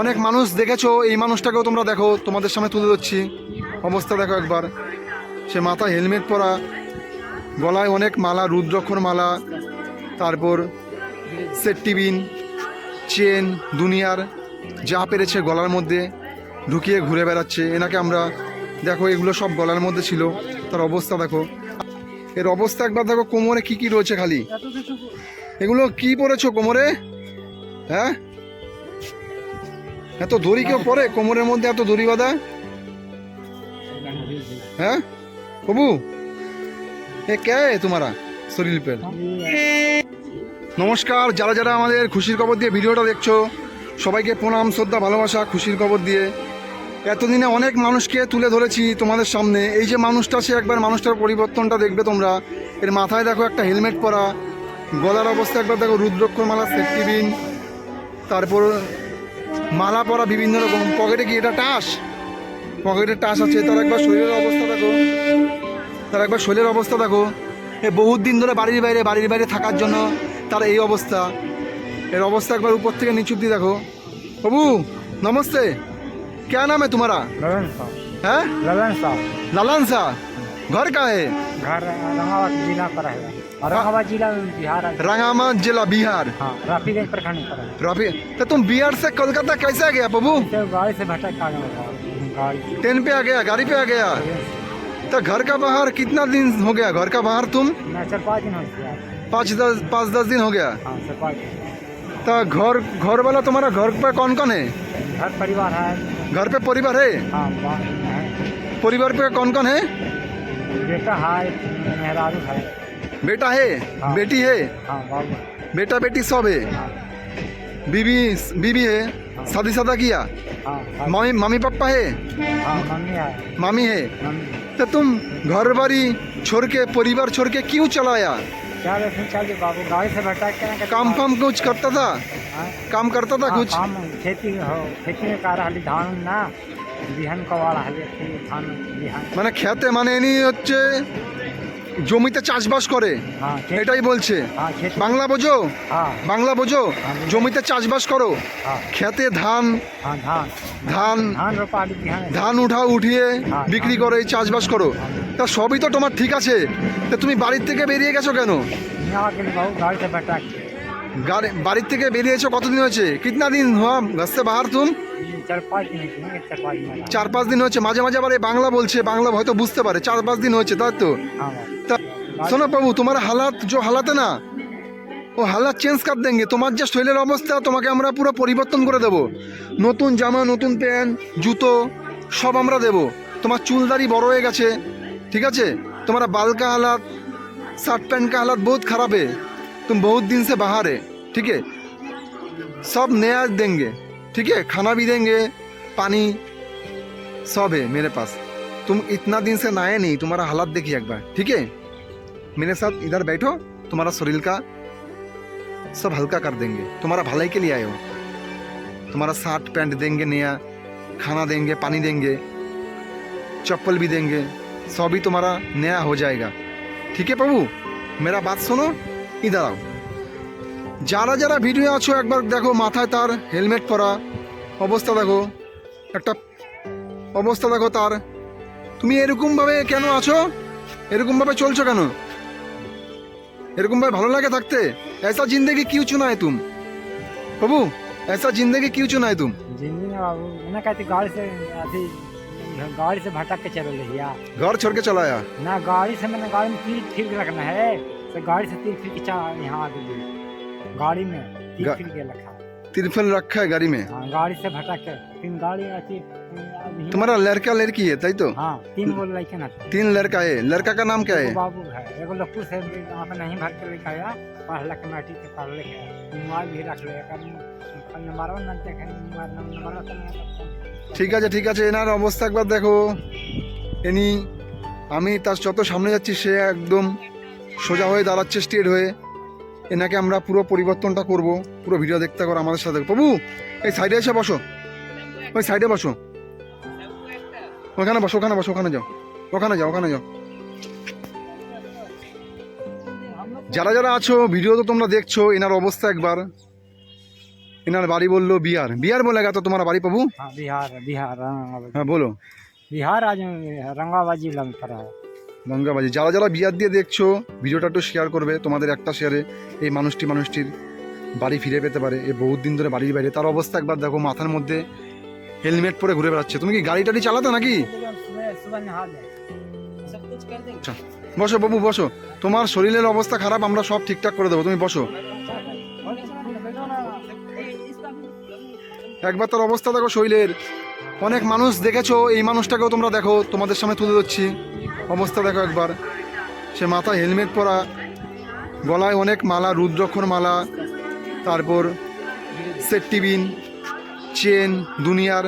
অনেক মানুষ দেখেছ, এই মানুষটাকেও তোমরা দেখো, তোমাদের সামনে তুলে ধরছি। অবস্থা দেখো একবার। সে মাথায় হেলমেট পরা, গলায় অনেক মালা রুদ্রক্ষর মালা, তারপর সেফটি বিন চেন, দুনিয়ার যা পেরেছে গলার মধ্যে ঢুকিয়ে ঘুরে বেড়াচ্ছে। এনাকে আমরা দেখো, এগুলো সব গলার মধ্যে ছিল, তার অবস্থা দেখো। এর অবস্থা একবার দেখো, কোমরে কি কি রয়েছে খালি? এগুলো কি পরেছো কোমরে? হ্যাঁ? এত দড়ি কেউ পরে? কোমরের মধ্যে এত দড়ি বাঁধা? হ্যাঁ? কবু এ কে তোমারা? শরীর পের নমস্কার, যারা যারা আমাদের খুশির খবর দিয়ে ভিডিওটা দেখছ, সবাইকে প্রণাম, শ্রদ্ধা, ভালোবাসা, খুশির খবর দিয়ে। এতদিনে অনেক মানুষকে তুলে ধরেছি তোমাদের সামনে। এই যে মানুষটা, সে একবার মানুষটার পরিবর্তনটা দেখবে তোমরা। এর মাথায় দেখো একটা হেলমেট পরা। গলার অবস্থা একবার দেখো রুদ্রক্ষর মালা সেফটি বিন তারপর মালা পরা বিভিন্ন রকম পকেটে কি এটা টাস পকেটে টাস আছে তার একবার শরীরের অবস্থা দেখো তার একবার শরীরের অবস্থা দেখো এ বহুত দিন ধরে বাড়ির বাইরে বাড়ির বাইরে থাকার জন্য তার এই অবস্থা এর অবস্থা একবার উপর থেকে নিচু দিয়ে দেখো বাবু নমস্তে क्या नाम है तुम्हारा ललन साहब है ललन साहब लालन सा घर का है घर रंगावत जिला पर है औरंगाबाद जिला बिहार रंगामा जिला बिहार। हाँ राफीगंज प्रखंड पर तो तुम बिहार से कोलकाता कैसे आ गया बाबू तो गाड़ी से भटक आ गया ट्रेन पे आ गया गाड़ी पे आ गया? तो घर का बाहर कितना दिन हो गया? घर का बाहर तुम? चार पाँच दिन हो गया। पाँच दस पाँच दस दिन हो गया? हाँ तो घर घर वाला तुम्हारा घर पे कौन कौन है? घर परिवार है। घर पे परिवार है? हाँ है। परिवार पे कौन कौन है? बेटा है मेहरारू है। बेटा है हाँ। बेटी है हाँ बाबू बेटा बेटी सब है हाँ बीबी बीबी है शादी शादा किया हाँ हाँ मम्मी मम्मी पापा है हाँ मम्मी है मामी है मम्मी तो तुम घर बारी छोड़ के परिवार छोड़ के क्यों चलाया क्या देखिए चलिए बाबू गाड़ी से भटक के काम फाम कुछ करता था हाँ? काम करता था हाँ, कुछ काम खेती हो खेती में का रहली ধান না বিহান কওয়া হলে ধান বিহান মানে খেতে মানে এনি হচ্ছে জমিতে চাষবাস করে? এটাই বলছে। বাংলা বোঝো? বাংলা বোঝো? জমিতে চাষবাস করো? খেতে ধান? ধান। ধান? উঠা উঠিয়ে বিক্রি করে চাষবাস করো। তা সবই তো তোমার ঠিক আছে। তা তুমি বাড়ির থেকে বেরিয়ে গেছো কেন? বাড়ির থেকে বেরিয়েছো কতদিন হয়েছে? কিতনা দিন হাসতে বাহার তুম? চার পাঁচ দিন হচ্ছে মাঝে মাঝে আবার এই বাংলা বলছে বাংলা হয়তো বুঝতে পারে চার পাঁচ দিন হয়েছে তাই তো? হ্যাঁ, হ্যাঁ। শোনো বাবু তোমার হালাত যে হালাতে না ও হালাত চেঞ্জ কর দেন তোমার যা শরীরের অবস্থা তোমাকে আমরা পুরো পরিবর্তন করে দেব। নতুন জামা নতুন প্যান্ট জুতো সব আমরা দেব। তোমার চুলদারি বড় হয়ে গেছে ঠিক আছে? তোমার বালকা হালাত শার্ট প্যান্ট কা হালাত বহুত খারাপ। হে তুমি বহুত দিন সে বাহারে ঠিক? হে সব নয়া দেন ठीक है खाना भी देंगे पानी सब है मेरे पास तुम इतना दिन से नए नहीं तुम्हारा हालात देखिए एक बार ठीक है मेरे साथ इधर बैठो तुम्हारा शरीर का सब हल्का कर देंगे तुम्हारा भलाई के लिए आए हो तुम्हारा शर्ट पैंट देंगे नया खाना देंगे पानी देंगे चप्पल भी देंगे सब ही तुम्हारा नया हो जाएगा ठीक है प्रभु मेरा बात सुनो इधर आओ যারা যারা ভিডিও আছো একবার দেখো মাথায় তার হেলমেট পরা অবস্থা দেখো একটা অবস্থা দেখো তার তুমি এরকমভাবে কেন আছো এরকমভাবে চলছো কেন এরকমভাবে ভালো লাগে থাকতে ऐसा जिंदगी क्यों चुना है तुम प्रभु ऐसा जिंदगी क्यों चुना है तुम जिंदगी में बाबू ना कहते गाड़ी से अथी गाड़ी से भटक के चल रही है घर छोड़ के चला आया ना गाड़ी से मैंने गाड़ी में तीर फिर के रखना है तो गाड़ी से तीर फिर के चा- यहाँ आ गई गाड़ी में तीर गा- फिर के रखा तिरफल रखा है गाड़ी में हाँ गाड़ी से भटक के फिर गाड़ी आती अभी- तुम्हारा लड़का लड़की है ताई तो हाँ तीन बोल लड़के ना तीन लड़का है लड़का का नाम क्या है एगो बाबू है एगो लक्कू से भी वहाँ पे नहीं भर के लेके आया पढ़ लख मैट्रिक से पढ़ लेके मोबाइल भी रख ले नंबर ना देखे मोबाइल नंबर ঠিক আছে ঠিক আছে এনার অবস্থা একবার দেখো এনি আমি তার যত সামনে যাচ্ছি সে একদম সোজা হয়ে দাঁড়াচ্ছে স্ট্রেট হয়ে এনাকে আমরা পুরো পরিবর্তনটা করব পুরো ভিডিও দেখতে করো আমাদের সাথে। প্রভু এই সাইডে এসে বসো। ওই সাইডে বসো। ওখানে বসো ওখানে বসো ওখানে যাও। ওখানে যাও ওখানে যাও। যারা যারা আছো ভিডিও তো তোমরা দেখছ এনার অবস্থা একবার। এনার বাড়ি বলল বিহার। বিহার বলে গেছো তোমার বাড়ি প্রভু? হ্যাঁ, বিহার বিহার হ্যাঁ বলো। বিহার আজ রঙ্গাবাদ লঙ্কা গঙ্গাবাজি যারা যারা বিয়ার দিয়ে দেখছ, ভিডিওটা একটু শেয়ার করবে তোমাদের একটা শেয়ারে এই মানুষটি মানুষটির বাড়ি ফিরে পেতে পারে। এ বহুত দিন ধরে বাড়ির বাইরে। তার অবস্থা একবার দেখো, মাথার মধ্যে হেলমেট পরে ঘুরে বেড়াচ্ছে। তুমি কি গাড়ি টাড়ি চালাতো নাকি? আচ্ছা, বসো বাবু, বসো। তোমার শরীরের অবস্থা খারাপ, আমরা সব ঠিকঠাক করে দেবো। তুমি বসো। একবার তার অবস্থা দেখো শরীরের। অনেক মানুষ দেখেছ, এই মানুষটাকেও তোমরা দেখো। তোমাদের সামনে তুলে ধরছি। অবস্থা দেখো একবার। সে মাথায় হেলমেট পরা, গলায় অনেক মালা রুদ্রক্ষর মালা, তারপর সেটটিবিন চেন, দুনিয়ার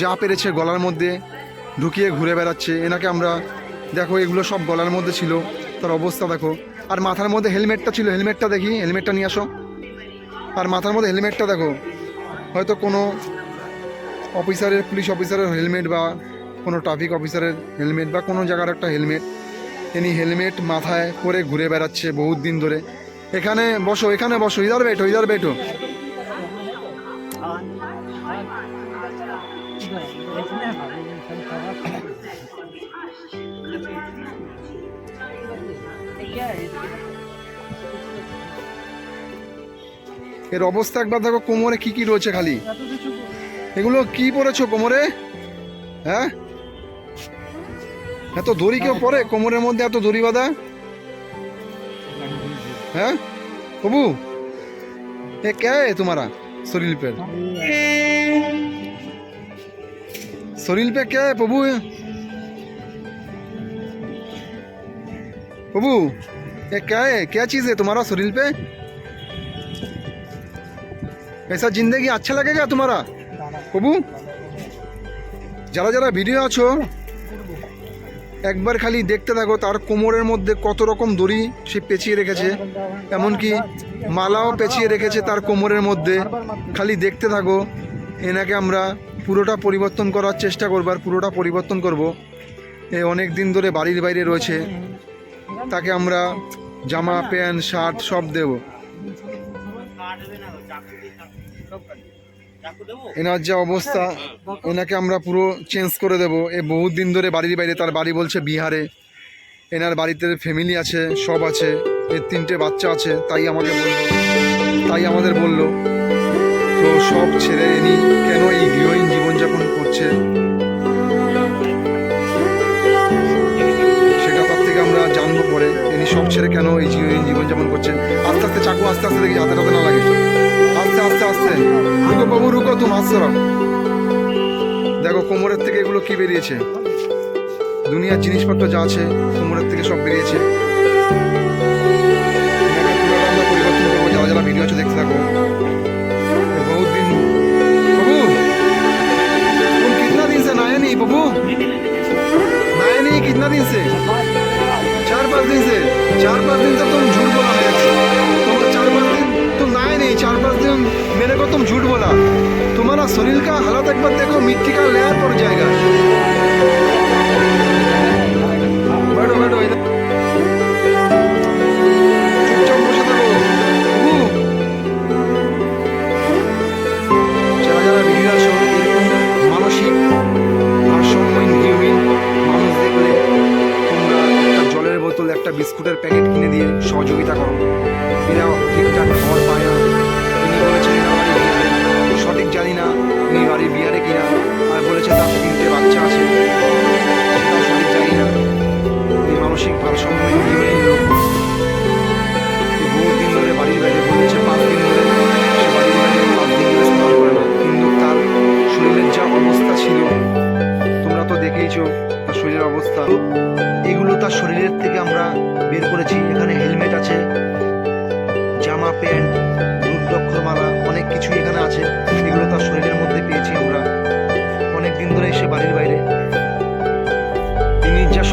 যা পেরেছে গলার মধ্যে ঢুকিয়ে ঘুরে বেড়াচ্ছে। এনাকে আমরা দেখো, এগুলো সব গলার মধ্যে ছিল, তার অবস্থা দেখো। আর মাথার মধ্যে হেলমেটটা ছিল, হেলমেটটা দেখি, হেলমেটটা নিয়ে আসো। আর মাথার মধ্যে হেলমেটটা দেখো, হয়তো কোনো অফিসারের, পুলিশ অফিসারের হেলমেট বা কোনো ট্রাফিক অফিসারের হেলমেট বা কোনো জায়গার একটা হেলমেট ইনি হেলমেট মাথায় করে ঘুরে বেড়াচ্ছে বহুত দিন ধরে। এখানে বসো এখানে বসো, ইধার বেটো ইধার বেটো। এর অবস্থা একবার দেখো, কোমরে কি কি রয়েছে খালি? এগুলো কি পরেছো কোমরে? হ্যাঁ? এত দড়ি কেউ পরে কোমরের মধ্যে এত দড়ি বাঁধা হ্যাঁ প্রভু এ কে है तुम्हारा शरीर पे शरीर पे क्या है प्रभु प्रभु ये क्या है क्या चीज है तुम्हारा शरीर पे ऐसा जिंदगी अच्छा लगेगा तुम्हारा প্রভু যারা যারা ভিডিও আছো একবার খালি দেখতে থাকো, তার কোমরের মধ্যে কত রকম দড়ি সে পেঁচিয়ে রেখেছে। এমনকি মালাও পেঁচিয়ে রেখেছে তার কোমরের মধ্যে। খালি দেখতে থাকো, এনাকে আমরা পুরোটা পরিবর্তন করার চেষ্টা করব আর পুরোটা পরিবর্তন করব। এ অনেক দিন ধরে বাড়ির বাইরে রয়েছে। তাকে আমরা জামা, প্যান্ট, শার্ট সব দেব। এনার যা অবস্থা, এনাকে আমরা পুরো চেঞ্জ করে দেব। এ বহুত দিন ধরে বাড়ির বাইরে, তার বাড়ি বলছে বিহারে। এনার বাড়িতে ফ্যামিলি আছে, সব আছে এর তিনটে বাচ্চা আছে, তাই আমাকে বলল। তাই আমাদের বলল। তো সব ছেড়ে এনি, কেন এই গৃহহীন জীবনযাপন করছে? সেটা তার থেকে আমরা জানব পরে। ইনি সব ছেড়ে কেন এই গৃহহীন জীবনযাপন করছেন আস্তে আস্তে চাকু, আস্তে আস্তে দেখি হাতে না লাগে। আস্তে আস্তে আস্তে রুকো বাবু রুকো তুমি আস্তে রাও দেখো কোমরের থেকে এগুলো কি বেরিয়েছে দুনিয়ার জিনিসপত্র যা আছে কোমরের থেকে সব বেরিয়েছে এনাকে পুরোটা আমরা পরিবর্তন করবো যারা যারা ভিডিও আছে দেখতে থাকো ये बहुत दिन बाबू तुम कितना दिन से नहाए नहीं बाबू नहाए नहीं कितना दिन से चार पाँच दिन से चार पाँच दिन से तुम झूठ झूठ बोला। तुम्हारा शरीर का हालत एक देखो मिट्टी का लेयर पड़ जाएगा। তিনটে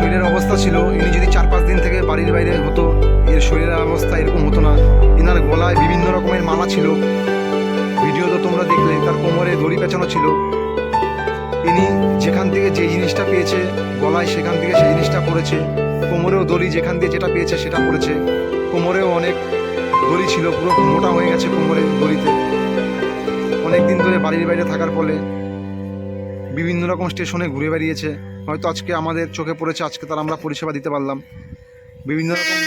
শরীরের অবস্থা ছিল, ইনি যদি চার পাঁচ দিন থেকে বাড়ির বাইরে হতো, এর শরীরের অবস্থা এরকম হতো না। এনার গলায় বিভিন্ন রকমের মালা ছিল। ভিডিও তো তোমরা দেখলে, তার কোমরে দড়ি পেঁচানো ছিল। ইনি যেখান থেকে যে জিনিসটা পেয়েছে, গলায় সেখান থেকে সেই জিনিসটা পড়েছে কোমরেও দড়ি যেখান দিয়ে যেটা পেয়েছে সেটা পড়েছে কোমরেও অনেক দড়ি ছিল, পুরো মোটা হয়ে গেছে কোমরে দড়িতে। অনেক দিন ধরে বাড়ির বাইরে থাকার ফলে বিভিন্ন রকম স্টেশনে ঘুরে বেরিয়েছে হয়তো আজকে আমাদের চোখে পড়েছে, আজকে তার আমরা পরিষেবা দিতে পারলাম। বিভিন্ন রকম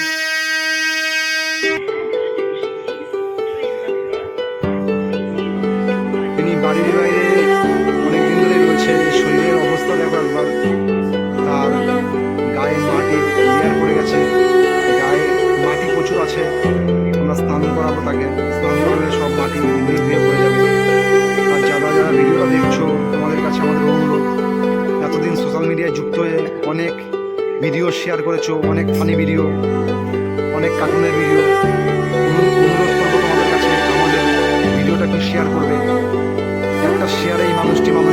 তিনি ধরে রয়েছে শরীরের একবার। গায়ে মাটি পড়ে গেছে। গায়ে মাটি প্রচুর আছে। আমরা স্নান করাবো স্নান করলে সব যাবে। যারা যারা কাছে আমাদের অনুরোধ মিডিয়ায় যুক্ত হয়ে অনেক ভিডিও শেয়ার করেছ, অনেক ফানি ভিডিও অনেক কার্টুনের ভিডিও অনুরোধ করব তোমাদের কাছে আমাদের ভিডিওটা একটু শেয়ার করবে। একটা শেয়ারে এই মানুষটি মানুষটির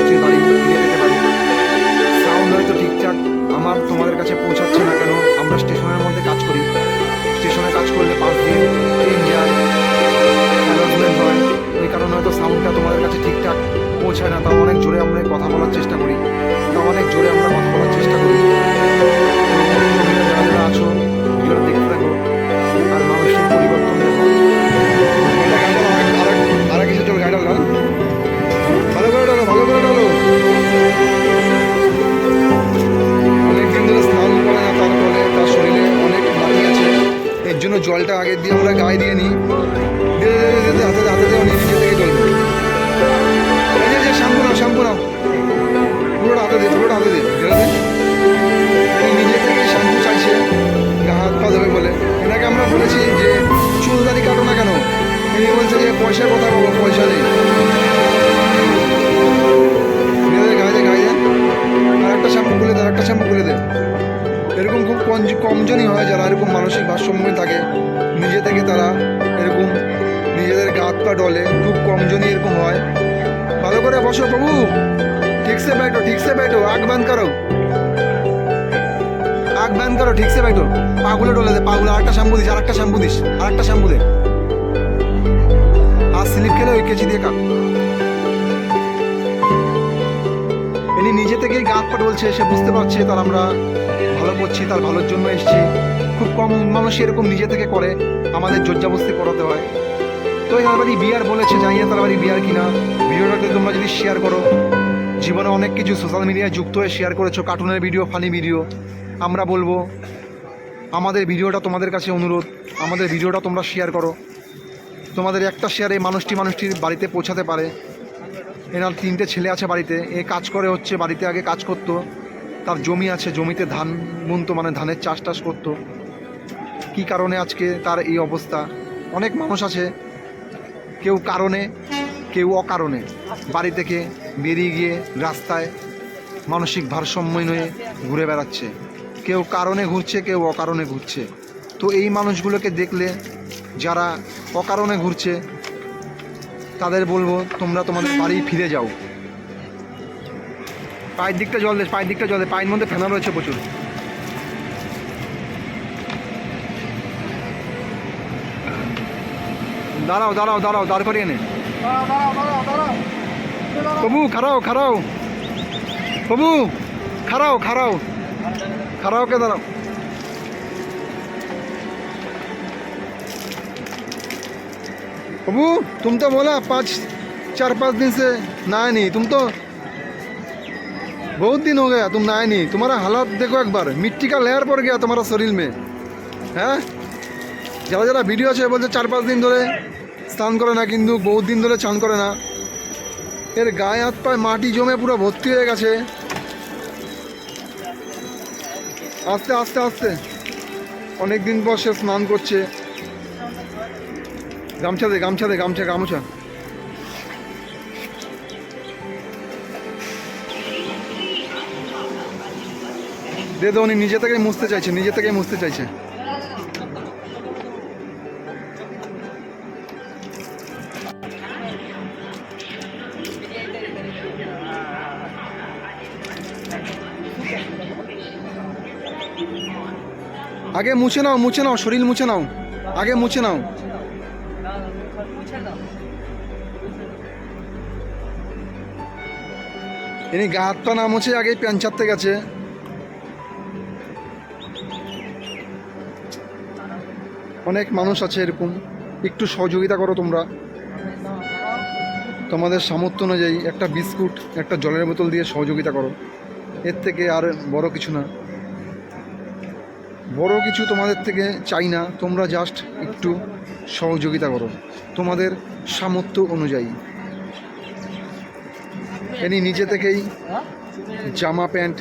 কমজনই হয় যারা এরকম মানসিক ভারসাম্য থাকে নিজে থেকে তারা এরকম নিজেদের গা হাত পা ডলে খুব কমজনই এরকম হয় ভালো করে বসো প্রভু ঠিক সে बैठो ঠিক সে बैठो आग बंद करो आग बंद करो ঠিক সে बैठो পাগুলো ডলে দে পাগুলো আরেকটা শ্যাম্পু দিস আরেকটা শ্যাম্পু দিস আরেকটা শ্যাম্পু দে আর স্লিপ খেলে ওই কেচি দিয়ে কাট ইনি নিজে থেকেই গাত পা ডলছে সে বুঝতে পারছে তার আমরা ভালো করছি, তার ভালোর জন্য এসছি। খুব কম মানুষ এরকম নিজে থেকে করে, আমাদের জোরজাবস্তি করাতে হয়। তো এনার বাড়ি বিয়ার বলেছে জানি না তার বাড়ি বিয়ার কিনা। ভিডিওটাকে তোমরা যদি শেয়ার করো, জীবনে অনেক কিছু সোশ্যাল মিডিয়ায় যুক্ত হয়ে শেয়ার করেছ কার্টুনের ভিডিও ফানি ভিডিও আমরা বলব, আমাদের ভিডিওটা তোমাদের কাছে অনুরোধ, আমাদের ভিডিওটা তোমরা শেয়ার করো। তোমাদের একটা শেয়ার মানুষটি মানুষটির বাড়িতে পৌঁছাতে পারে। এনার তিনটে ছেলে আছে বাড়িতে, এ কাজ করে হচ্ছে, বাড়িতে আগে কাজ করতো। তার জমি আছে, জমিতে ধান বুনতো মানে ধানের চাষ টাস করতো। কী কারণে আজকে তার এই অবস্থা? অনেক মানুষ আছে, কেউ কারণে, কেউ অকারণে। বাড়ি থেকে বেরিয়ে গিয়ে রাস্তায় মানসিক ভারসাম্যহীন হয়ে ঘুরে বেড়াচ্ছে। কেউ কারণে ঘুরছে, কেউ অকারণে ঘুরছে। তো এই মানুষগুলোকে দেখলে যারা অকারণে ঘুরছে, তাদের বলব, তোমরা তোমাদের বাড়ি ফিরে যাও। পায়ের দিকটা জল দে পায়ের দিকটা জল দে পায়ের মধ্যে ফেনা রয়েছে প্রচুর দাঁড়াও দাঁড়াও দাঁড়াও দাঁড় করিয়ে নে প্রভু খারাও খারাও প্রভু খারাও খারাও খারাও কে দাঁড়াও प्रभु तुम तो बोला पाँच चार पाँच दिन से नहाए नहीं तुम तो बहुत दिन हो गया तुम नहाए नहीं तुम्हारा हालत देखो एक बार मिट्टी का लेयर पड़ गया तुम्हारा शरीर में হ্যাঁ যারা যারা ভিডিও আছে বলছে চার পাঁচ দিন ধরে স্নান করে না কিন্তু বহুত দিন ধরে চান করে না এর গায়ে হাত পায়ে মাটি জমে পুরো ভর্তি হয়ে গেছে আস্তে আস্তে আস্তে অনেক দিন পর সে স্নান করছে গামছা দে গামছা দে গামছা গামছা দে দে, উনি নিজে থেকে মুছতে চাইছে, নিজে থেকে মুছতে চাইছে। আগে মুছে নাও মুছে নাও, শরীর মুছে নাও, আগে মুছে নাও। ইনি গা হাত পা না মুছে, আগেই প্যান চাপতে গেছে। অনেক মানুষ আছে এরকম। একটু সহযোগিতা করো তোমরা। তোমাদের সামর্থ্য অনুযায়ী একটা বিস্কুট, একটা জলের বোতল দিয়ে সহযোগিতা করো। এর থেকে আর বড় কিছু না। বড় কিছু তোমাদের থেকে চাই না। তোমরা জাস্ট একটু সহযোগিতা করো। তোমাদের সামর্থ্য অনুযায়ী। এনি নিজে থেকেই জামা প্যান্ট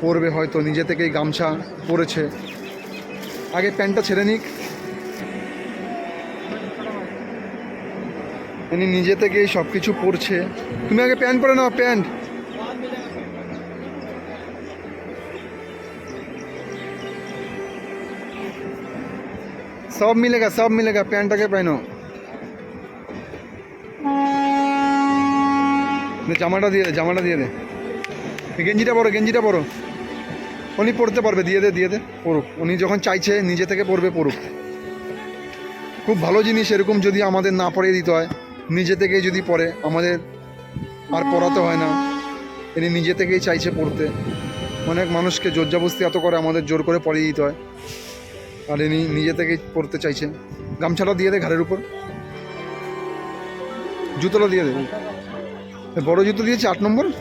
পরবে হয়তো। নিজে থেকেই গামছা পরেছে। আগে প্যান্টটা ছেড়ে নিক। উনি নিজে থেকেই সব কিছু পরছে। তুমি আগে প্যান্ট পরে নাও প্যান্ট। সব মিলেগা সব মিলেগা প্যান্টটাকে পहनो দে, জামাটা দিয়ে দে জামাটা দিয়ে দে। গেঞ্জিটা পরো গেঞ্জিটা পরো। উনি পড়তে পারবে, দিয়ে দে দিয়ে দে, পড়ুক। উনি যখন চাইছে, নিজে থেকে পড়বে, পড়ুক। খুব ভালো জিনিস এরকম যদি আমাদের না পড়িয়ে দিতে হয়। নিজে থেকে যদি পড়ে, আমাদের আর পড়াতে হয় না। ইনি নিজে থেকেই চাইছে পড়তে। অনেক মানুষকে জোরজাবস্তি এত করে আমাদের জোর করে পড়িয়ে দিতে হয়। আর ইনি নিজে থেকেই পড়তে চাইছে। গামছাটা দিয়ে দে ঘাড়ের উপর। জুতোটা দিয়ে দে। বড় জুতো দিয়েছে আট নম্বর?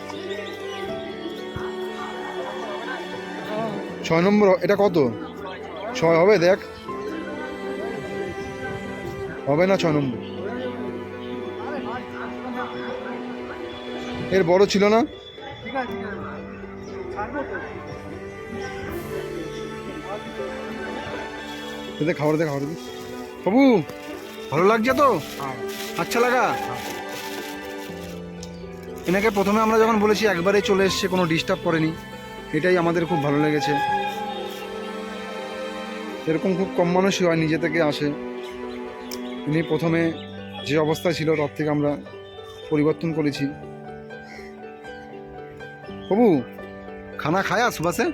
ছয় নম্বর, এটা কত? ছয়, হবে দেখ। হবে না ছয় নম্বর? এর বড় ছিল না? দে খাবার দে খাবার দে। বাবু ভালো লাগছে তো? আচ্ছা লাগা। এনাকে প্রথমে আমরা যখন বলেছি, একবারে চলে এসছে, কোনো ডিস্টার্ব করেনি। এটাই আমাদের খুব ভালো লেগেছে এরকম খুব কম মানুষই হয় নিজে থেকে আসে ইনি প্রথমে যে অবস্থায় ছিল তার থেকে আমরা পরিবর্তন করেছি বাবু খানা খায়া सुबह से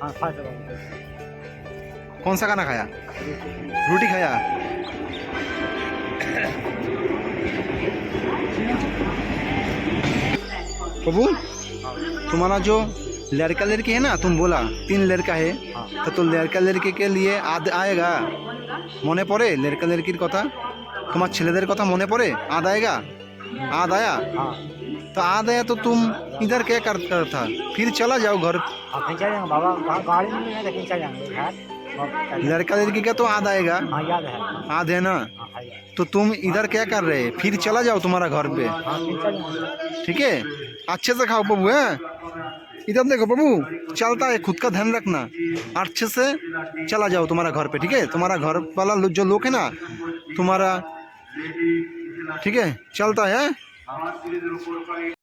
हाँ खा सकते कौन सा खाना खाया रोटी खाया बाबू तुम्हारा जो लड़का लड़की है ना तुम बोला तीन लड़का है तो तो लड़का लड़की के लिए आद आएगा মনে পড়ে লড়কা লড়কির কথা তোমার ছেলেদের কথা মনে পড়ে আদ आएगा आद आया हाँ तो आद आया तो तुम इधर क्या कर कर था फिर चला जाओ घर हाँ कहीं चले जाएंगे बाबा गा- गाड़ी में नहीं है लेकिन चले जाएंगे घर और चले- लड़का लड़की का तो आद आएगा हाँ याद है आद है ना हाँ है याद। तो तुम इधर क्या कर रहे फिर चला जाओ तुम्हारा घर पे हाँ फिर चले जाएंगे ठीक है अच्छे से खाओ बाबू है इधर देखो बाबू चलता है, खुद का ध्यान रखना। अच्छे से चला जाओ तुम्हारा घर पे, ठीक है? तुम्हारा घर वाला जो लोग है ना, तुम्हारा, ठीक है? चलता है?